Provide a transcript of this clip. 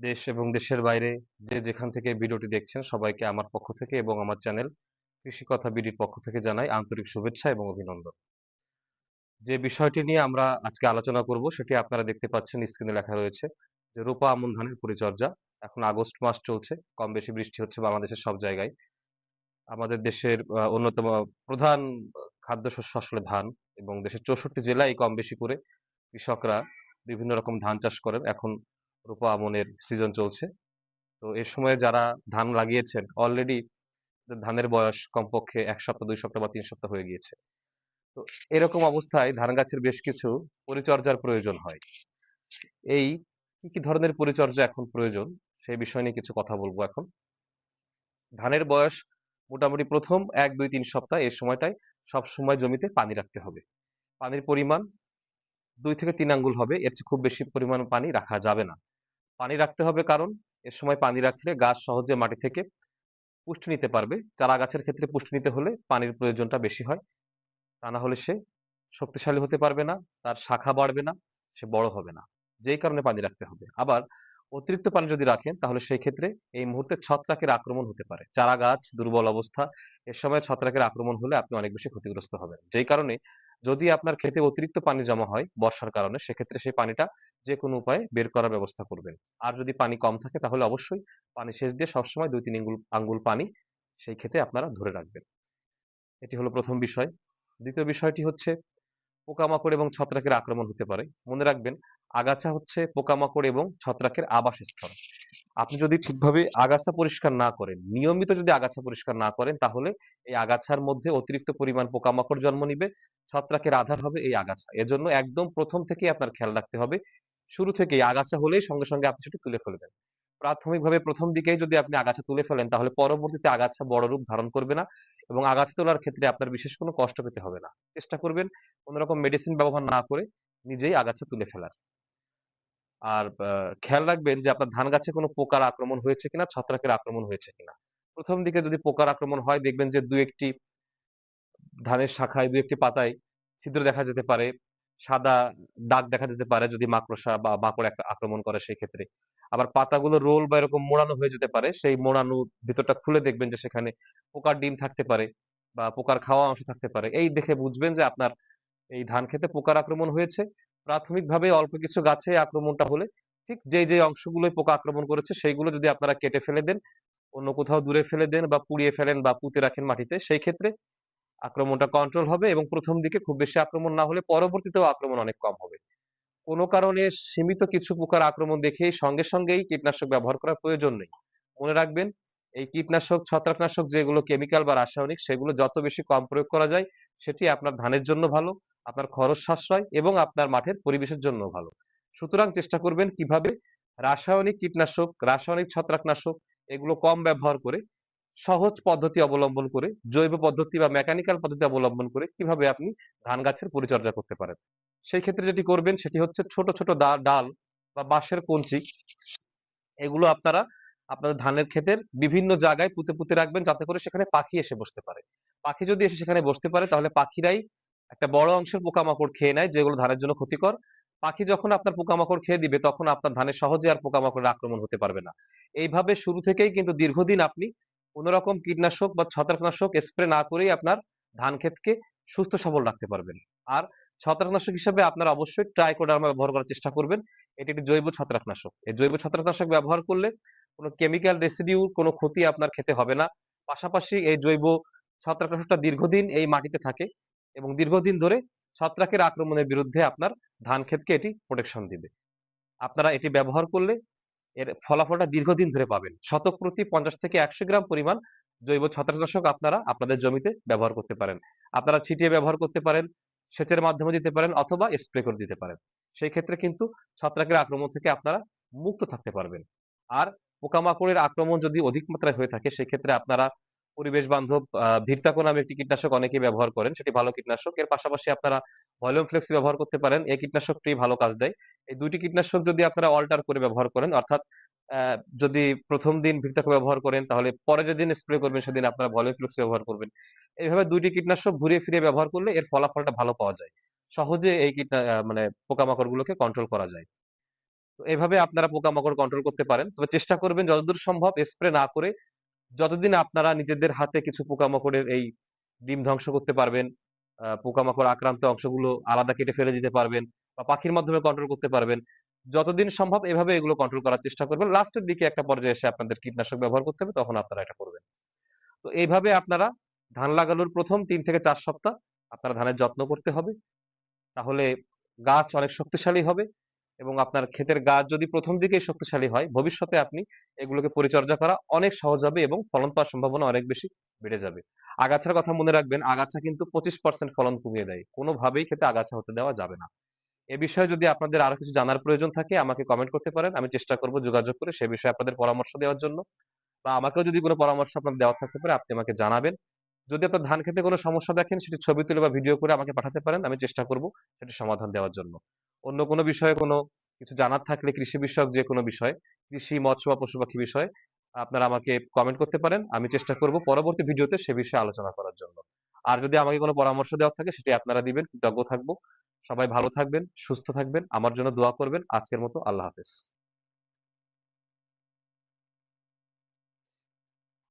দেশ এবং দেশের বাইরে যে যেখান থেকে ভিডিওটি দেখছেন সবাইকে আমার পক্ষ থেকে এবং আমার চ্যানেল কৃষি কথা বিডির পক্ষ থেকে জানাই আন্তরিক শুভেচ্ছা এবং অভিনন্দন। যে বিষয়টি নিয়ে আমরা আজকে আলোচনা করব সেটি আপনারা দেখতে পাচ্ছেন স্ক্রিনে লেখা রয়েছে যে রূপা আমন ধানের পরিচর্যা। এখন আগস্ট মাস চলছে, কম বেশি বৃষ্টি হচ্ছে বাংলাদেশের সব জায়গায়। আমাদের দেশের অন্যতম প্রধান খাদ্যশস্য আসলে ধান এবং দেশের চৌষট্টি জেলায় কম বেশি করে কৃষকরা বিভিন্ন রকম ধান চাষ করেন। এখন রূপা আমনের সিজন চলছে। তো এ সময় যারা ধান লাগিয়েছেন অলরেডি ধানের বয়স কমপক্ষে এক সপ্তাহ, দুই সপ্তাহ বা তিন সপ্তাহ হয়ে গিয়েছে। তো এরকম অবস্থায় ধান গাছের বেশ কিছু পরিচর্যার প্রয়োজন হয়। এই কি কি ধরনের পরিচর্যা এখন প্রয়োজন? সেই বিষয় নিয়ে কিছু কথা বলব এখন। ধানের বয়স মোটামুটি প্রথম এক, দুই, তিন সপ্তাহ এই সময়টায় সব সময় জমিতে পানি রাখতে হবে। পানির পরিমাণ দুই থেকে তিন আঙ্গুল হবে, এর চেয়ে খুব বেশি পরিমাণ পানি রাখা যাবে না। পানি রাখতে হবে কারণ এর সময় পানি রাখলে গাছ সহজে মাটি থেকে পুষ্টি নিতে পারবে। চারা গাছের ক্ষেত্রে পুষ্টি নিতে হলে পানির প্রয়োজনটা বেশি হয়। তা না হলে সে শক্তিশালী হতে পারবে না, তার শাখা বাড়বে না, সে বড় হবে না। যেই কারণে পানি রাখতে হবে। আবার অতিরিক্ত পানি যদি রাখেন, তাহলে সেই ক্ষেত্রে এই মুহূর্তে ছত্রাকের আক্রমণ হতে পারে। চারা গাছ, দুর্বল অবস্থা এর সময় ছত্রাকের আক্রমণ হলে আপনি অনেক বেশি ক্ষতিগ্রস্ত হবেন। যেই কারণে যদি আপনার ক্ষেতে অতিরিক্ত পানি জমা হয় বর্ষার কারণে, সেক্ষেত্রে সেই পানিটা যে কোনো উপায়ে বের করার ব্যবস্থা করবেন। আর যদি পানি কম থাকে, তাহলে অবশ্যই পানি সেচ দিয়ে সবসময় দুই তিন আঙ্গুল আঙ্গুল পানি সেই ক্ষেতে আপনারা ধরে রাখবেন। এটি হলো প্রথম বিষয়। দ্বিতীয় বিষয়টি হচ্ছে পোকামাকড় এবং ছত্রাকের আক্রমণ হতে পারে। মনে রাখবেন আগাছা হচ্ছে পোকামাকড় এবং ছত্রাকের আবাসস্থল। আপনি যদি ঠিকভাবে আগাছা পরিষ্কার না করেন, নিয়মিত যদি আগাছা পরিষ্কার না করেন, তাহলে এই আগাছার মধ্যে অতিরিক্ত পরিমাণ পোকামাকড় জন্ম নিবে, ছত্রাকের আধার হবে এই আগাছা। এজন্য একদম প্রথম থেকেই আপনার খেয়াল রাখতে হবে। শুরু থেকেই আগাছা হলেই সঙ্গে সঙ্গে আপনি সেটি তুলে ফেলবেন। প্রাথমিকভাবে প্রথম দিকেই যদি আপনি আগাছা তুলে ফেলেন, তাহলে পরবর্তীতে আগাছা বড় রূপ ধারণ করবে না এবং আগাছা তোলার ক্ষেত্রে আপনার বিশেষ কোনো কষ্ট পেতে হবে না। চেষ্টা করবেন কোনো রকম মেডিসিন ব্যবহার না করে নিজেই আগাছা তুলে ফেলার। আর খেয়াল রাখবেন যে আপনার ধান গাছে কোনো পোকার আক্রমণ হয়েছে কিনা, ছত্রাকের আক্রমণ হয়েছে কিনা। প্রথম দিকে যদি পোকার আক্রমণ হয়, দেখবেন যে দু একটি ধানের শাখায়, দু একটি পাতায় ছিদ্র দেখা যেতে পারে, সাদা দাগ দেখা যেতে পারে যদি মাকড়সা বা মাকড় একটা আক্রমণ করে সেই ক্ষেত্রে। আবার পাতাগুলো রোল বা এরকম মোড়ানো হয়ে যেতে পারে, সেই মোড়ানো ভিতরটা খুলে দেখবেন যে সেখানে পোকার ডিম থাকতে পারে বা পোকার খাওয়া অংশ থাকতে পারে। এই দেখে বুঝবেন যে আপনার এই ধান খেতে পোকার আক্রমণ হয়েছে প্রাথমিকভাবে অল্প কিছু গাছে আক্রমণটা হলে ঠিক যে যে অংশগুলোই পোকা আক্রমণ করেছে সেইগুলো যদি আপনারা কেটে ফেলে দেন, অন্য কোথাও দূরে ফেলে দেন বা পুড়িয়ে ফেলেন বা পুঁতে রাখেন মাটিতে, সেই ক্ষেত্রে আক্রমণটা কন্ট্রোল হবে এবং প্রথম দিকে খুব বেশি আক্রমণ না হলে পরবর্তীতেও আক্রমণ অনেক কম হবে। কোনো কারণে সীমিত কিছু পোকার আক্রমণ দেখেই সঙ্গে সঙ্গেই কীটনাশক ব্যবহার করার প্রয়োজন নেই। মনে রাখবেন, এই কীটনাশক, ছত্রাকনাশক যেগুলো কেমিক্যাল বা রাসায়নিক, সেগুলো যত বেশি কম প্রয়োগ করা যায়, সেটি আপনার ধানের জন্য ভালো। আপনার খরচ সাশ্রয় এবং আপনার মাঠের পরিবেশের জন্য ভালো। সুতরাং চেষ্টা করবেন কীভাবে রাসায়নিক কীটনাশক, রাসায়নিক ছত্রাকনাশক এগুলো কম ব্যবহার করে সহজ পদ্ধতি অবলম্বন করে, জৈব পদ্ধতি বা মেকানিক্যাল পদ্ধতি অবলম্বন করে কীভাবে আপনি ধান গাছের পরিচর্যা করতে পারেন। সেই ক্ষেত্রে যেটি করবেন সেটি হচ্ছে ছোট ছোট ডাল বা বাঁশের কঞ্চি এগুলো আপনারা আপনাদের ধানের ক্ষেতের বিভিন্ন জায়গায় পুঁতে পুঁতে রাখবেন যাতে করে সেখানে পাখি এসে বসতে পারে। পাখি যদি এসে সেখানে বসতে পারে তাহলে পাখিরাই একটা বড় অংশের পোকামাকড় খেয়ে নেয়, যেগুলো ধানের জন্য ক্ষতিকর। পাখি যখন আপনার পোকামাকড় খেয়ে দিবে, তখন আপনার ধানে সহজে আর পোকামাকড়ের আক্রমণ হতে পারবে না। এইভাবে শুরু থেকেই কিন্তু দীর্ঘদিন আপনি কোন রকম কীটনাশক বা ছত্রাকনাশক স্প্রে না করেই আপনার ধান ক্ষেতকে সুস্থ সবল রাখতে পারবেন। আর ছত্রাকনাশক হিসেবে আপনারা অবশ্যই ট্রাইকোডার্মা ব্যবহার করার চেষ্টা করবেন। এটি একটি জৈব ছত্রাকনাশক। এই জৈব ছত্রাকনাশক ব্যবহার করলে কোনো কেমিক্যাল রেসিডিউ কোনো ক্ষতি আপনার খেতে হবে না। পাশাপাশি এই জৈব ছত্রাকনাশকটা দীর্ঘদিন এই মাটিতে থাকে। এবং দীর্ঘদিন ধরে ছত্রাকের আক্রমণের বিরুদ্ধে আপনার ধান ক্ষেতকে এটি প্রোটেকশন দিবে। আপনারা এটি ব্যবহার করলে এর ফলাফলটা দীর্ঘদিন ধরে পাবেন। শতক প্রতি পঞ্চাশ থেকে একশো গ্রাম পরিমাণ জৈব ছত্রাকনাশক আপনারা আপনাদের জমিতে ব্যবহার করতে পারেন। আপনারা ছিটিয়ে ব্যবহার করতে পারেন, সেচের মাধ্যমে দিতে পারেন অথবা স্প্রে করে দিতে পারেন। সেই ক্ষেত্রে কিন্তু ছত্রাকের আক্রমণ থেকে আপনারা মুক্ত থাকতে পারবেন। আর পোকামাকড়ের আক্রমণ যদি অধিক মাত্রায় হয়ে থাকে সেক্ষেত্রে আপনারা পরিবেশ বান্ধব ভিরতাকো নামে একটি কীটনাশক অনেকে ব্যবহার করেন। সেটি ভালো কীটনাশক। এর পাশাপাশি আপনারা ভলিউম ফ্লেক্স ব্যবহার করতে পারেন। এই কীটনাশকটি ভালো কাজ দেয়। এই দুইটি কীটনাশক যদি আপনারা অল্টার করে ব্যবহার করেন, অর্থাৎ যদি প্রথম দিন ভিরতাকো ব্যবহার করেন, তাহলে পরে যেদিন স্প্রে করবেন, সেদিন আপনারা ভলিউম ফ্লেক্স ব্যবহার করবেন। এইভাবে দুইটি কীটনাশক ঘুরিয়ে ফিরিয়ে ব্যবহার করলে এর ফলাফলটা ভালো পাওয়া যায়। সহজে এই কীটনা মানে পোকামাকড় গুলোকে কন্ট্রোল করা যায়। তো এভাবে আপনারা পোকামাকড় কন্ট্রোল করতে পারেন। তবে চেষ্টা করবেন, যতদূর সম্ভব স্প্রে না করে যতদিন আপনারা নিজেদের হাতে কিছু পোকামাকড়ের এই ডিম ধ্বংস করতে পারবেন, পোকামাকড় আক্রান্ত অংশগুলো আলাদা কেটে ফেলে দিতে পারবেন বা পাখির মাধ্যমে কন্ট্রোল করতে পারবেন। যতদিন সম্ভব এভাবে এগুলো কন্ট্রোল করার চেষ্টা করবেন। লাস্টের দিকে একটা পর্যায়ে এসে আপনাদের কীটনাশক ব্যবহার করতে হবে, তখন আপনারা এটা করবেন। তো এইভাবে আপনারা ধান লাগানোর ১ম ৩ থেকে চার সপ্তাহ আপনারা ধানের যত্ন করতে হবে। তাহলে গাছ অনেক শক্তিশালী হবে এবং আপনার ক্ষেতের গাছ যদি প্রথম দিকেই শক্তিশালী হয়, ভবিষ্যতে আপনি এগুলোকে পরিচর্যা করা অনেক সহজ হবে এবং ফলন পাওয়ার সম্ভাবনা অনেক বেশি বেড়ে যাবে। আগাছার কথা মনে রাখবেন, আগাছা কিন্তু ২৫% ফলন কমিয়ে দেয়। কোনোভাবেই ক্ষেতে আগাছা হতে দেওয়া যাবে না। এ বিষয়ে যদি আপনাদের আরও কিছু জানার প্রয়োজন থাকে আমাকে কমেন্ট করতে পারেন। আমি চেষ্টা করব যোগাযোগ করে সে বিষয়ে আপনাদের পরামর্শ দেওয়ার জন্য। বা আমাকেও যদি কোনো পরামর্শ আপনার দেওয়া থাকতে পারে আপনি আমাকে জানাবেন। যদি আপনার ধান খেতে কোনো সমস্যা দেখেন সেটি ছবি তুলে বা ভিডিও করে আমাকে পাঠাতে পারেন। আমি চেষ্টা করব সেটির সমাধান দেওয়ার জন্য। অন্য কোনো বিষয়ে কোনো কিছু জানার থাকলে কৃষি বিষয়ক যে কোনো বিষয়, কৃষি, মৎস্য বা পশু-পাখি বিষয় আপনারা আমাকে কমেন্ট করতে পারেন। আমি চেষ্টা করব পরবর্তী ভিডিওতে সে বিষয়ে আলোচনা করার জন্য। আর যদি আমাকে কোনো পরামর্শ দেওয়া থাকে সেটি আপনারা দিবেন। কৃতজ্ঞ থাকব সবাই ভালো থাকবেন, সুস্থ থাকবেন। আমার জন্য দোয়া করবেন। আজকের মতো আল্লাহ হাফেজ।